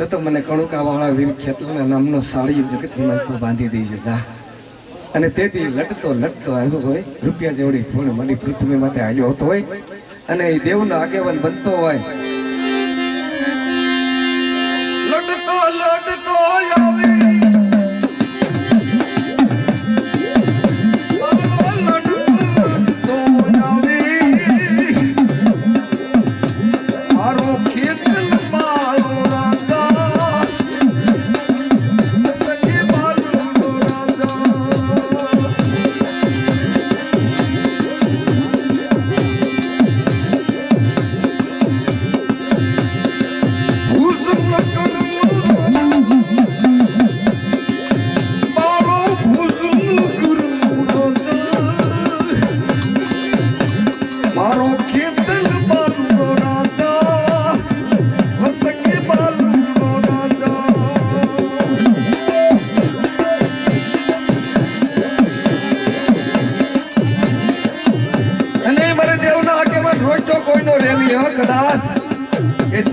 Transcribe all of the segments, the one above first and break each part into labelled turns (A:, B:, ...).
A: તો તો મને કણુકાવાળા વીર ખેતલાના નામનો સાળિયું જગતની માથે બાંધી દઈ જતા અને તેથી લટતો લટતો આવ્યો હોય, રૂપિયા જેવડી ફૂલ મારી પૃથ્વી માટે આવ્યો હતો હોય. અને એ દેવનો આગેવાન બનતો હોય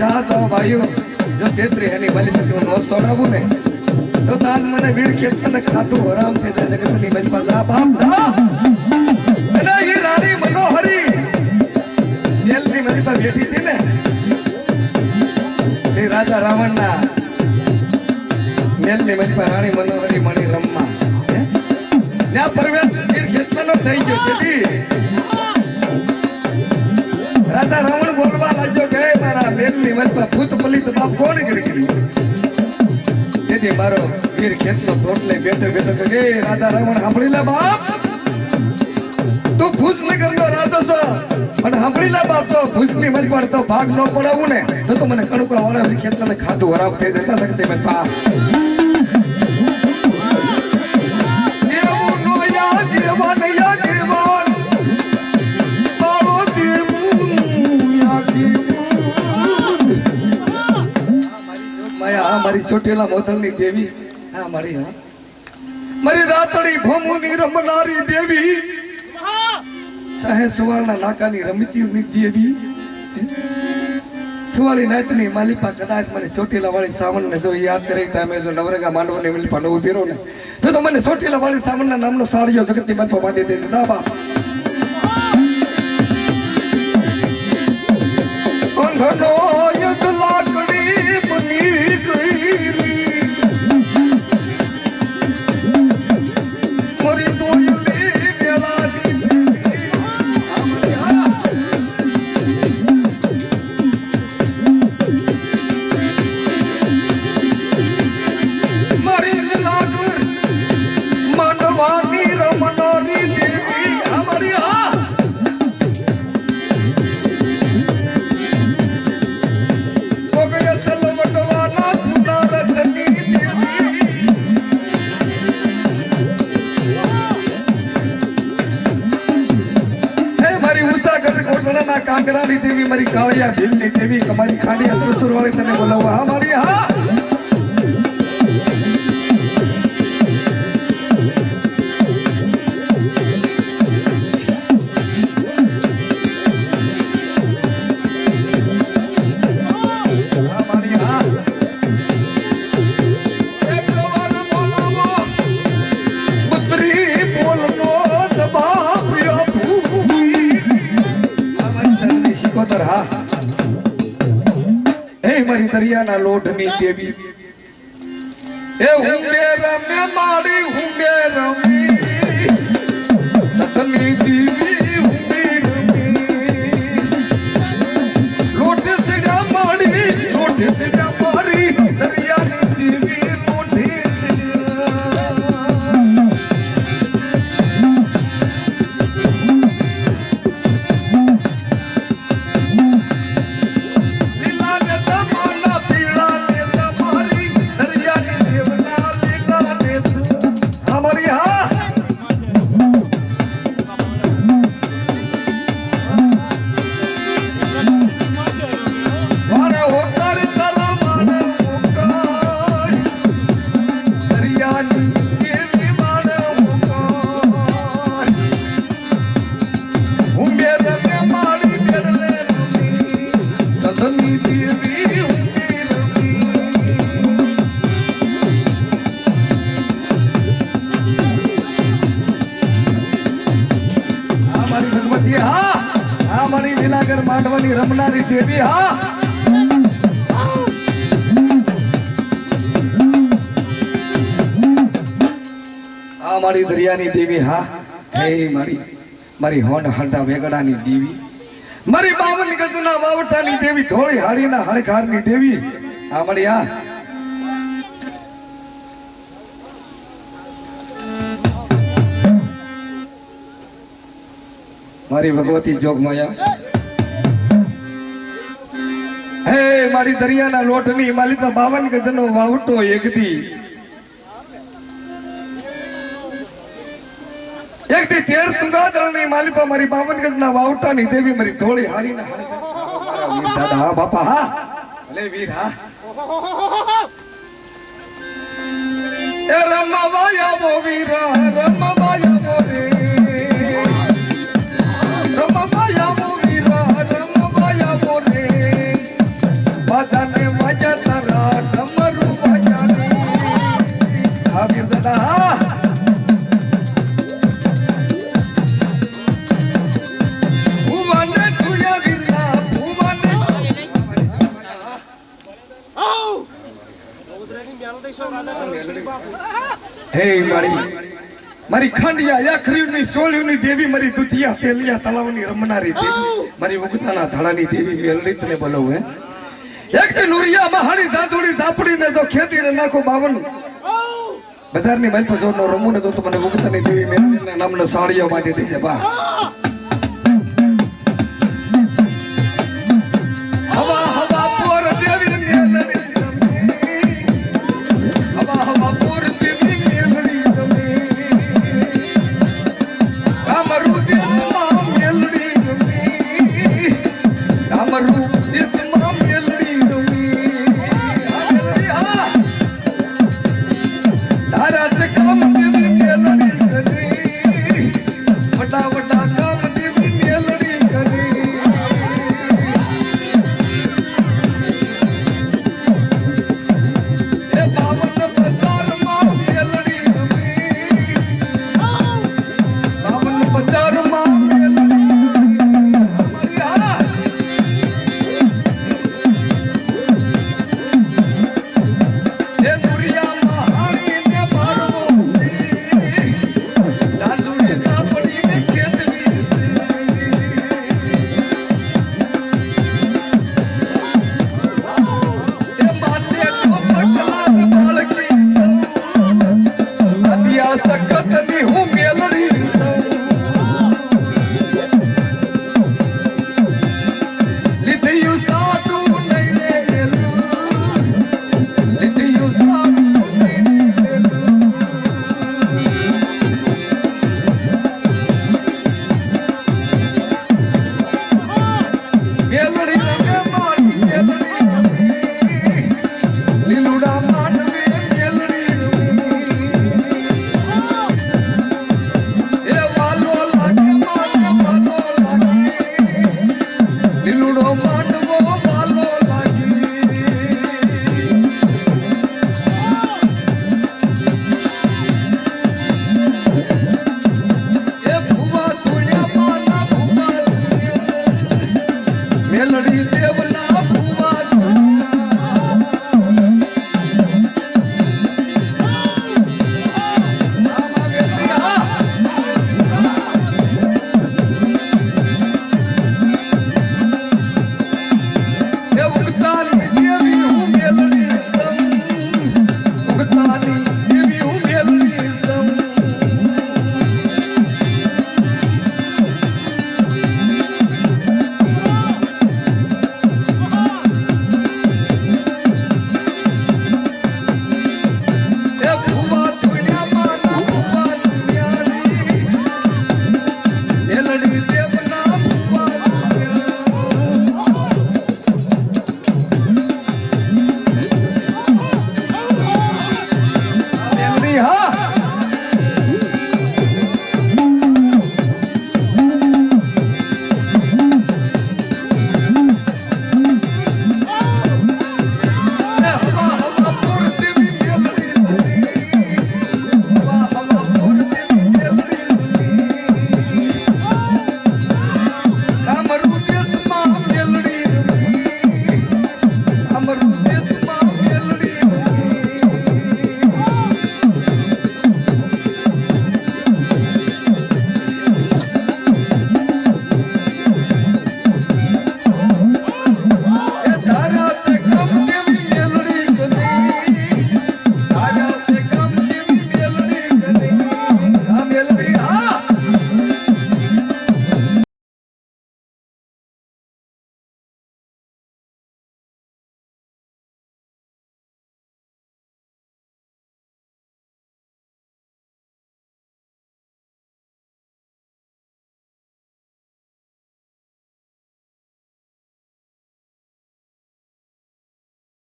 A: એ ભાઈઓ જો તેત્રી એની બલી હું નો સોડાવું ને, તો તાજ મને વીર ખેતરને ખાતું હરામ થઈ જાય જગતની બલી પાસે આ બાપ જા. અને એ રાણી મનોહરી હતી ને, એ રાજા રાવણના જેલની પર રાણી મનોહરી મણી રમવા? ત્યાં પ્રવેશ વીર ખેતરનો થઈ ગયો તેથી રાજા રાવણ બોલવા લાગ્યો કે "હે મારા બેનની વચમાં ભૂત પલિત બાપ કોણ કરી ગયું? તેથી મારો વીર ખેતનો લઈ બેઠો બેઠો કે "હે રાજા રાવણ સાંભળી લે બાપ. તું ભૂત નગરનો રાજો તો પણ સાંભળી લે બાપ, તો મજ પર તો ભાગ ન પડાવું ને. તો તો મને કણુકા વાળા ખેતને ખાધું હરાબ થઈ જતા શકતે મેં પા ચોટેલા મોતલની દેવી. હા મારી હા. મારી રાતડી ભમુની રમનારી દેવી. ચાહે સુવાળના નાકાની રમતી દેવી. સુવાળી નાતની માલિપા કદાચ મને ચોટીલા વાળી સાવણ ને જો યાદ કરે તો અમે જો નવરંગા માંડવાની મિલપા નવું પીરો ને, તો તો મને ચોટીલા વાળી સાવણ ના નામનો સાળિયો જગતની મનપા બાંધી દે દાબા કોણ યુદ્ધ મારી કાળિયા ભીલની દેવી અમારી ખાડી અસુર વાળી તને બોલાવવા. હા મારી હા. મારી દરિયાના લોઢની દેવી. હે હુંબે રમે મારી હુંબે રમી. સતની દેવી જુનાગઢ માંડવાની રમનારી દેવી હા આ મારી દરિયાની દેવી, હા એ મારી મારી હોંડ હંડા વેગડાની દેવી. મારી બાવન ગજના વાવટાની દેવી, ઢોળી હાડીના હણકારની દેવી. આ આ મારી ભગવતી જોગમાયા હે, મારી દરિયાના લોટની માલિકા બાવન ગજનો વાવટો એકદી. એકથી તેર તુંગાદળની માલિપા મારી બાવન ગજના વાવટાની દેવી મારી ધોળી હારીના હારી દાદા, હા, બાપા, હા. ભલે વીર, હા. એ રમવાયા આવો વીરા. હે મારી મારી ખાંડિયા યાખરીની સોલ્યુની દેવી મારી દુધિયા તેલિયા તલાવની રમનારી દેવી. મારી ઉગતાના ધાડાની દેવી મેલડી તને બોલાવું હે. એક દી નુરિયા મહાણી દાદુડી ઝાપડીને જો ખેતીને નાખો બાવન. બજારની માલ પર જોડનો રમું ને તો તો મને ઉગતાની દેવી મેલડીના નામનો સાડીઓ માંડી દેજે બા. നുട മണ്ണ